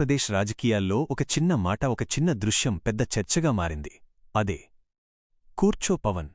ఆంధ్రప్రదేశ్ రాజకీయాల్లో ఒక చిన్న మాట ఒక చిన్న దృశ్యం పెద్ద చర్చగా మారింది. అదే. కూర్చో పవన్.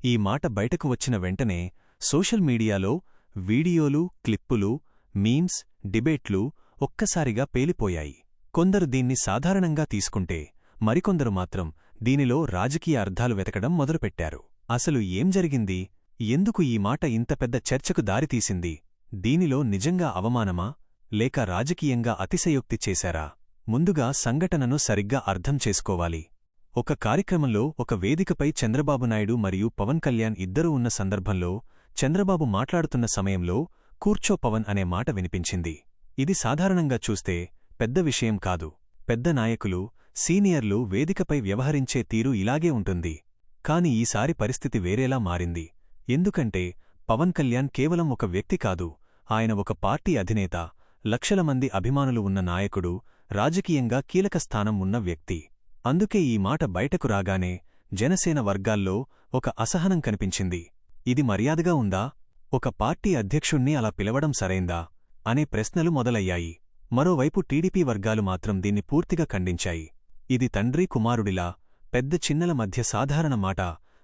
ఈ మాట బయటకు వచ్చిన వెంటనే సోషల్ మీడియాలో వీడియోలు క్లిప్పులు మీమ్స్ డిబేట్లు ఒక్కసారిగా పేలిపోయాయి. కొందరు దీన్ని సాధారణంగా తీసుకుంటే మరికొందరు మాత్రం దీనిలో రాజకీయ అర్థాలు వెతకడం మొదలుపెట్టారు. అసలు ఏం జరిగింది? ఎందుకు ఈ మాట ఇంత పెద్ద చర్చకు దారితీసింది? దీనిలో నిజంగా అవమానమా? లేక రాజకీయంగా అతిశయోక్తి చేశారా? ముందుగా సంఘటనను సరిగ్గా అర్థం చేసుకోవాలి. ఒక కార్యక్రమంలో ఒక వేదికపై చంద్రబాబు నాయుడు మరియు పవన్ కళ్యాణ్ ఇద్దరూ ఉన్న సందర్భంలో చంద్రబాబు మాట్లాడుతున్న సమయంలో కూర్చో పవన్ అనే మాట వినిపించింది. ఇది సాధారణంగా చూస్తే పెద్ద విషయం కాదు. పెద్ద నాయకులు సీనియర్లు వేదికపై వ్యవహరించే తీరు ఇలాగే ఉంటుంది. కాని ఈసారి పరిస్థితి వేరేలా మారింది. ఎందుకంటే పవన్ కళ్యాణ్ కేవలం ఒక వ్యక్తి కాదు ఆయన ఒక పార్టీ అధినేత లక్షల మంది అభిమానులు ఉన్న నాయకుడు రాజకీయంగా కీలక స్థానం ఉన్న వ్యక్తి. అందుకే ఈ మాట బయటకు రాగానే జనసేన వర్గాల్లో ఒక అసహనం కనిపించింది. ఇది మర్యాదగా ఉందా? ఒక పార్టీ అధ్యక్షుణ్ణి అలా పిలవడం సరైందా? అనే ప్రశ్నలు మొదలయ్యాయి. మరోవైపు టీడీపీ వర్గాలు మాత్రం దీన్ని పూర్తిగా ఖండించాయి. ఇది తండ్రి కుమారుడిలా పెద్ద చిన్నల మధ్య సాధారణ మాట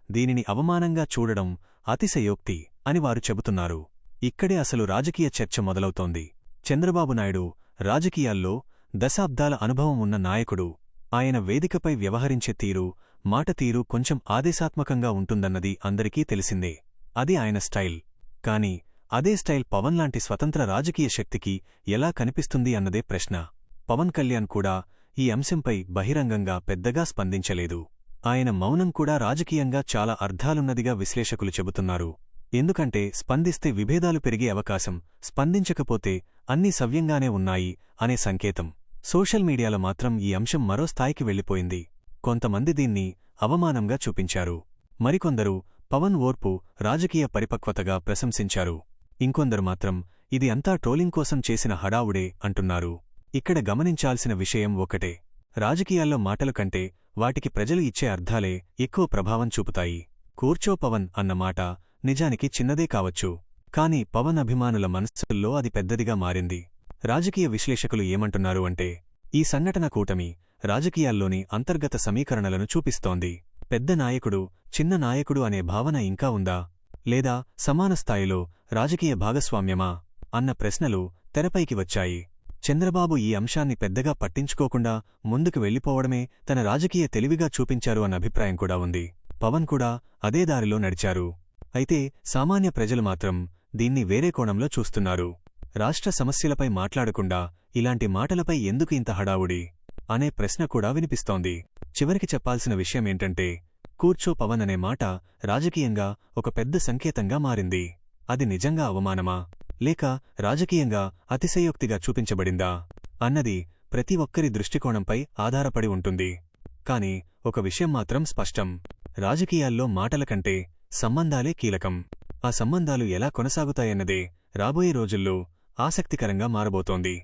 దీనిని అవమానంగా చూడడం అతిశయోక్తి అని వారు చెబుతున్నారు. ఇక్కడే అసలు రాజకీయ చర్చ మొదలవుతోంది. చంద్రబాబు నాయుడు రాజకీయాల్లో దశాబ్దాల అనుభవం ఉన్న నాయకుడు. ఆయన వేదికపై వ్యవహరించే తీరు మాట తీరు కొంచెం ఆదేశాత్మకంగా ఉంటుందన్నది అందరికీ తెలిసిందే. అది ఆయన స్టైల్. కాని అదే స్టైల్ పవన్ లాంటి స్వతంత్ర రాజకీయ శక్తికి ఎలా కనిపిస్తుంది అన్నదే ప్రశ్న. పవన్ కళ్యాణ్ కూడా ఈ అంశంపై బహిరంగంగా పెద్దగా స్పందించలేదు. ఆయన మౌనం కూడా రాజకీయంగా చాలా అర్థాలున్నదిగా విశ్లేషకులు చెబుతున్నారు. ఎందుకంటే స్పందిస్తే విభేదాలు పెరిగే అవకాశం స్పందించకపోతే అన్నీ సవ్యంగానే ఉన్నాయి అనే సంకేతం. సోషల్ మీడియాలో మాత్రం ఈ అంశం మరో స్థాయికి వెళ్ళిపోయింది. కొంతమంది దీన్ని అవమానంగా చూపించారు. మరికొందరు పవన్ ఓర్పు రాజకీయ పరిపక్వతగా ప్రశంసించారు. ఇంకొందరు మాత్రం ఇది అంతా ట్రోలింగ్ కోసం చేసిన హడావుడే అంటున్నారు. ఇక్కడ గమనించాల్సిన విషయం ఒకటే. రాజకీయాల్లో మాటల కంటే వాటికి ప్రజలు ఇచ్చే అర్థాలే ఎక్కువ ప్రభావం చూపుతాయి. కూర్చో పవన్ అన్న మాట నిజానికి చిన్నదే కావచ్చు. కాని పవన్ అభిమానుల మనస్సుల్లో అది పెద్దదిగా మారింది. రాజకీయ విశ్లేషకులు ఏమంటున్నారు అంటే ఈ సంఘటన కూటమి రాజకీయాల్లోని అంతర్గత సమీకరణలను చూపిస్తోంది. పెద్ద నాయకుడు చిన్న నాయకుడు అనే భావన ఇంకా ఉందా? లేదా సమాన స్థాయిలో రాజకీయ భాగస్వామ్యమా? అన్న ప్రశ్నలు తెరపైకి వచ్చాయి. చంద్రబాబు ఈ అంశాన్ని పెద్దగా పట్టించుకోకుండా ముందుకు వెళ్ళిపోవడమే తన రాజకీయ తెలివిగా చూపించారు అన్న అభిప్రాయం కూడా ఉంది. పవన్ కూడా అదే దారిలో నడిచారు. అయితే సామాన్య ప్రజలు మాత్రం దీన్ని వేరే కోణంలో చూస్తున్నారు. రాష్ట్ర సమస్యలపై మాట్లాడకుండా ఇలాంటి మాటలపై ఎందుకు ఇంత హడావుడి? అనే ప్రశ్న కూడా వినిపిస్తోంది. చివరికి చెప్పాల్సిన విషయమేంటంటే కూర్చో పవన్ అనే మాట రాజకీయంగా ఒక పెద్ద సంకేతంగా మారింది. అది నిజంగా అవమానమా? లేక రాజకీయంగా అతిశయోక్తిగా చూపించబడిందా? అన్నది ప్రతి ఒక్కరి దృష్టికోణంపై ఆధారపడి ఉంటుంది. కాని ఒక విషయం మాత్రం స్పష్టం. రాజకీయాల్లో మాటల కంటే సంబంధాలే కీలకం. ఆ సంబంధాలు ఎలా కొనసాగుతాయన్నదే రాబోయే రోజుల్లో ఆసక్తికరంగా మారబోతోంది.